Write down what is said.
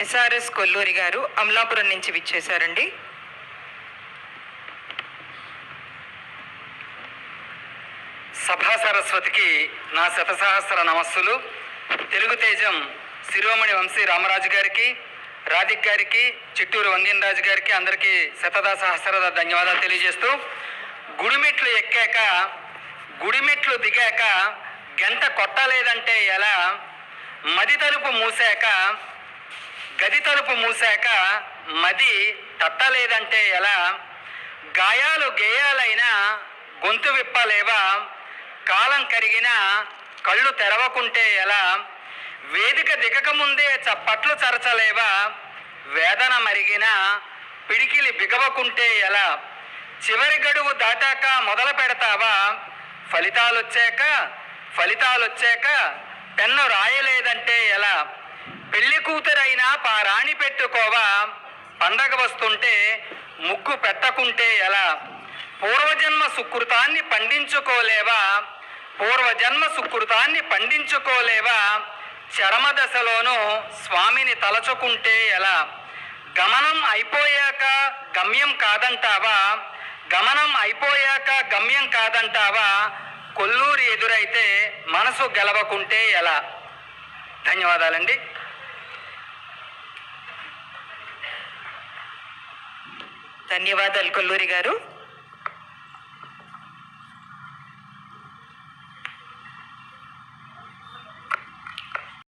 SRS Kolluri గారు అమలాపురం నుంచి విచ్చేశారండి. సభా సరస్వతికి నా శతసహస్ర నమస్సులు. తెలుగు తేజం శిరోమణి వంశీ రామరాజు గారికి రాధిక్ గారికి చిట్టూరు వంగిన్ రాజు గారికి అందరికీ శతదా సహస్ర ధన్యవాదాలు తెలియజేస్తూ గుడిమెట్లు ఎక్కాక గుడిమెట్లు దిగాక గంట కొట్టలేదంటే ఎలా? మది తలుపు మూసాక గది తలుపు మూసాక మది తట్టలేదంటే ఎలా? గాయాలు గేయాలైనా గొంతు విప్పలేవా? కాలం కరిగిన కళ్ళు తెరవకుంటే ఎలా? వేదిక దిగకముందే చప్పట్లు చరచలేవా? వేదన మరిగిన పిడికిలి బిగవకుంటే ఎలా? చివరి గడువు దాటాక మొదలు పెడతావా? ఫలితాలొచ్చాక ఫలితాలొచ్చాక పెన్ను రాయలేదంటే పారాణి పండగ వస్తుంటే ముగ్గు పెట్టకుంటే ఎలా? పూర్వజన్మ సుకృతాన్ని పండించుకోలేవా? పూర్వజన్మ సుకృతాన్ని పండించుకోలేవా? చరమ దశలోనూ స్వామిని తలచుకుంటే ఎలా? గమనం అయిపోయాక గమ్యం కాదంటావా? గమనం అయిపోయాక గమ్యం కాదంటావా? కొల్లూరి ఎదురైతే మనసు గెలవకుంటే ఎలా? ధన్యవాదాలండి. ధన్యవాదాలు కొల్లూరి గారు.